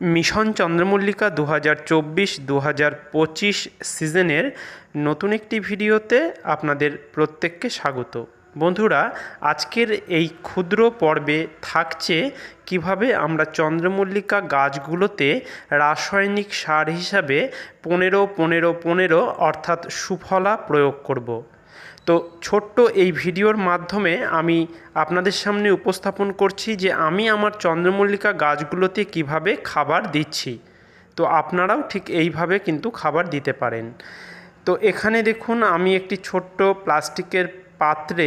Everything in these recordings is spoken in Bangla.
মিশন চন্দ্রমল্লিকা দু হাজার চব্বিশ দু হাজার পঁচিশ সিজনের নতুন একটি ভিডিওতে আপনাদের প্রত্যেককে স্বাগত বন্ধুরা, আজকের এই ক্ষুদ্র পর্বে থাকছে কীভাবে আমরা চন্দ্রমল্লিকা গাছগুলোতে রাসায়নিক সার হিসাবে পনেরো পনেরো পনেরো অর্থাৎ সুফলা প্রয়োগ করব। তো ছোট্ট এই ভিডিওর মাধ্যমে আমি আপনাদের সামনে উপস্থাপন করছি যে আমি আমার চন্দ্রমল্লিকা গাছগুলোতে কীভাবে খাবার দিচ্ছি। তো আপনারাও ঠিক এইভাবে কিন্তু খাবার দিতে পারেন। তো এখানে দেখুন, আমি একটি ছোট্ট প্লাস্টিকের পাত্রে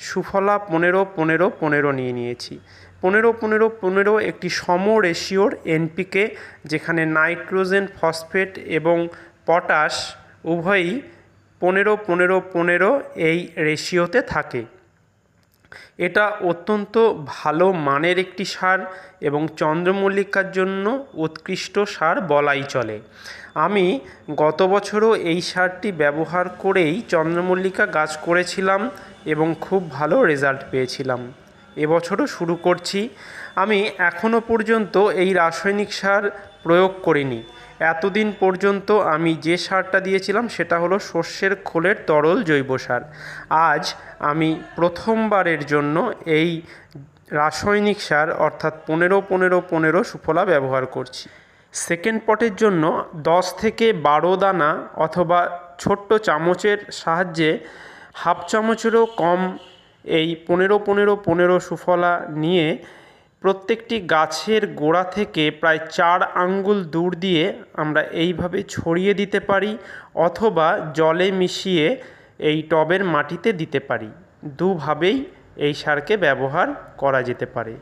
সুফলা পনেরো পনেরো পনেরো নিয়ে নিয়েছি। পনেরো পনেরো পনেরো একটি সম রেশিওর এনপিকে, যেখানে নাইট্রোজেন, ফসফেট এবং পটাশ উভয়ই পনেরো পনেরো পনেরো এই রেশিওতে থাকে। এটা অত্যন্ত ভালো মানের একটি সার এবং চন্দ্রমল্লিকার জন্য উৎকৃষ্ট সার বলাই চলে। আমি গত বছরও এই সারটি ব্যবহার করেই চন্দ্রমল্লিকা গাছ করেছিলাম এবং খুব ভালো রেজাল্ট পেয়েছিলাম। এবছরও শুরু করছি। আমি এখনও পর্যন্ত এই রাসায়নিক সার প্রয়োগ করিনি। এতদিন পর্যন্ত আমি যে সারটা দিয়েছিলাম সেটা হলো শস্যের খোলের তরল জৈব সার। আজ আমি প্রথমবারের জন্য এই রাসায়নিক সার অর্থাৎ পনেরো পনেরো পনেরো সুফলা ব্যবহার করছি। সেকেন্ড পটের জন্য দশ থেকে বারো দানা অথবা ছোট্ট চামচের সাহায্যে হাফ চামচেরও কম এই পনেরো পনেরো পনেরো সুফলা নিয়ে প্রত্যেকটি গাছের গোড়া থেকে প্রায় চার আঙ্গুল দূর দিয়ে আমরা এইভাবে ছড়িয়ে দিতে পারি অথবা জলে মিশিয়ে এই টবের মাটিতে দিতে পারি। দুভাবেই এই সারকে ব্যবহার করা যেতে পারে।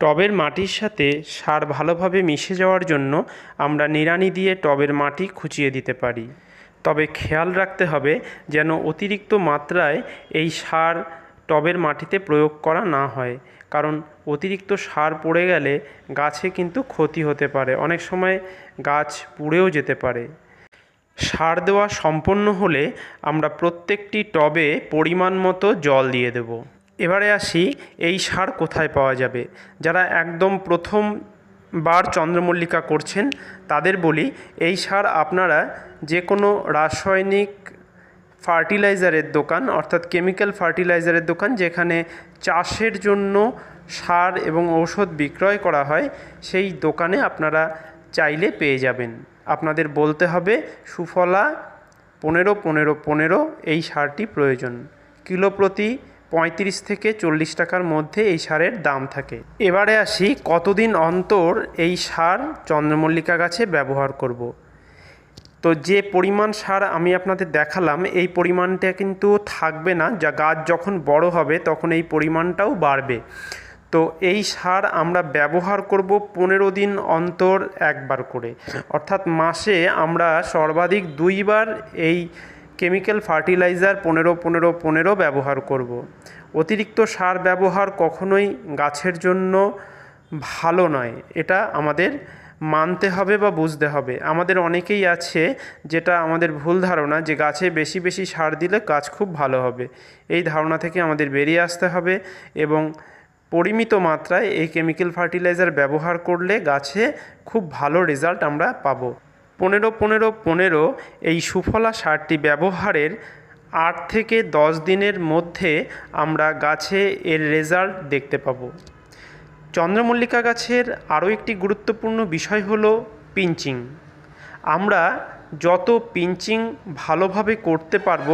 টবের মাটির সাথে সার ভালোভাবে মিশে যাওয়ার জন্য আমরা নিড়ানি দিয়ে টবের মাটি খুঁচিয়ে দিতে পারি। তবে খেয়াল রাখতে হবে যেন অতিরিক্ত মাত্রায় এই সার টবের মাটিতে প্রয়োগ করা না হয়। কারণ অতিরিক্ত সার পড়ে গেলে গাছে কিন্তু ক্ষতি হতে পারে। অনেক সময় গাছ পুড়েও যেতে পারে। সার দেওয়া সম্পন্ন হলে আমরা প্রত্যেকটি টবে পরিমাণ মতো জল দিয়ে দেব। এবারে আসি, এই সার কোথায় পাওয়া যাবে? যারা একদম প্রথম বার চন্দ্রমল্লিকা করছেন, তাদের বলি, এই সার আপনারা যে কোনো রাসায়নিক ফার্টিলাইজারের দোকান, অর্থাৎ কেমিক্যাল ফার্টিলাইজারের দোকান, যেখানে চাষের জন্য সার এবং ঔষধ বিক্রয় করা হয়, সেই দোকানে আপনারা চাইলে পেয়ে যাবেন। আপনাদের বলতে হবে, সুফলা পনেরো পনেরো পনেরো, এই সারটি প্রয়োজন। কিলো প্রতি পঁয়ত্রিশ থেকে চল্লিশ টাকার মধ্যে এই সারের দাম থাকে। এবারে আসি, কতদিন অন্তর এই সার চন্দ্রমল্লিকা গাছে ব্যবহার করব। তো যে পরিমাণ সার আমি আপনাদের দেখালাম, এই পরিমাণটা কিন্তু থাকবে না। যা গাছ যখন বড় হবে, তখন এই পরিমাণটাও বাড়বে। তো এই সার আমরা ব্যবহার করব পনেরো দিন অন্তর একবার করে। অর্থাৎ মাসে আমরা সর্বাধিক দুইবার এই কেমিক্যাল ফার্টিলাইজার পনেরো পনেরো পনেরো ব্যবহার করব। অতিরিক্ত সার ব্যবহার কখনোই গাছের জন্য ভালো নয়। এটা আমাদের মানতে হবে বা বুঝতে হবে। আমাদের অনেকেই আছে যেটা আমাদের ভুল ধারণা যে গাছে বেশি বেশি সার দিলে গাছ খুব ভালো হবে। এই ধারণা থেকে আমাদের বেরিয়ে আসতে হবে এবং পরিমিত মাত্রায় এই কেমিক্যাল ফার্টিলাইজার ব্যবহার করলে গাছে খুব ভালো রেজাল্ট আমরা পাবো। পনেরো পনেরো পনেরো এই সুফলা সারটি ব্যবহারের আট থেকে দশ দিনের মধ্যে আমরা গাছে এর রেজাল্ট দেখতে পাবো। চন্দ্রমল্লিকা গাছের আরও একটি গুরুত্বপূর্ণ বিষয় হলো পিঞ্চিং। আমরা যত পিঞ্চিং ভালোভাবে করতে পারব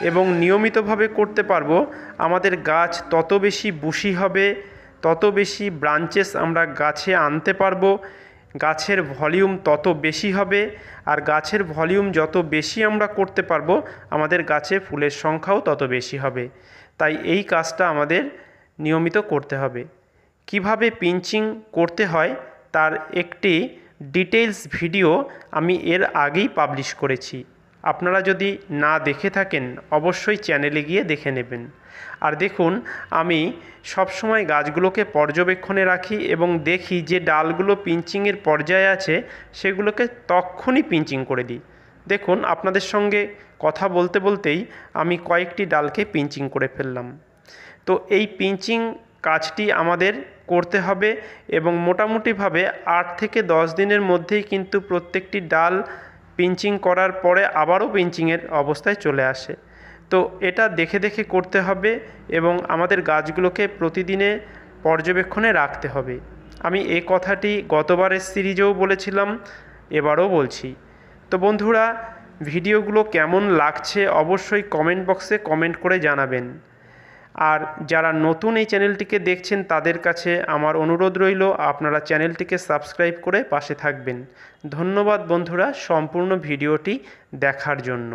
এবং নিয়মিতভাবে করতে পারব, আমাদের গাছ তত বেশি বুশি হবে, তত বেশি ব্রাঞ্চেস আমরা গাছে আনতে পারব, গাছের ভলিউম তত বেশি হবে, আর গাছের ভলিউম যত বেশি আমরা করতে পারব, আমাদের গাছে ফুলের সংখ্যাও তত বেশি হবে। তাই এই কাজটা আমাদের নিয়মিত করতে হবে। কীভাবে পিঞ্চিং করতে হয় তার একটি ডিটেলস ভিডিও আমি এর আগেই পাবলিশ করেছি। আপনারা যদি না দেখে থাকেন, অবশ্যই চ্যানেলে গিয়ে দেখে নেবেন। আর দেখুন, আমি সবসময় গাছগুলোকে পর্যবেক্ষণে রাখি এবং দেখি যে ডালগুলো পিঞ্চিংয়ের পর্যায়ে আছে, সেগুলোকে তক্ষণই পিঞ্চিং করে দিই। দেখুন, আপনাদের সঙ্গে কথা বলতে বলতেই আমি কয়েকটি ডালকে পিঞ্চিং করে ফেললাম। তো এই পিঞ্চিং কাজটি আমাদের করতে হবে এবং মোটামুটিভাবে আট থেকে দশ দিনের মধ্যেই কিন্তু প্রত্যেকটি ডাল পিঞ্চিং করার পরে আবারও পিঞ্চিংয়ের অবস্থায় চলে আসে। তো এটা দেখে দেখে করতে হবে এবং আমাদের গাছগুলোকে প্রতিদিনে পর্যবেক্ষণে রাখতে হবে। আমি এই কথাটি গতবারের সিরিজেও বলেছিলাম, এবারও বলছি। তো বন্ধুরা, ভিডিওগুলো কেমন লাগছে অবশ্যই কমেন্ট বক্সে কমেন্ট করে জানাবেন। আর যারা নতুন এই চ্যানেলটিকে দেখছেন, তাদের কাছে আমার অনুরোধ রইল, আপনারা চ্যানেলটিকে সাবস্ক্রাইব করে পাশে থাকবেন। ধন্যবাদ বন্ধুরা সম্পূর্ণ ভিডিওটি দেখার জন্য।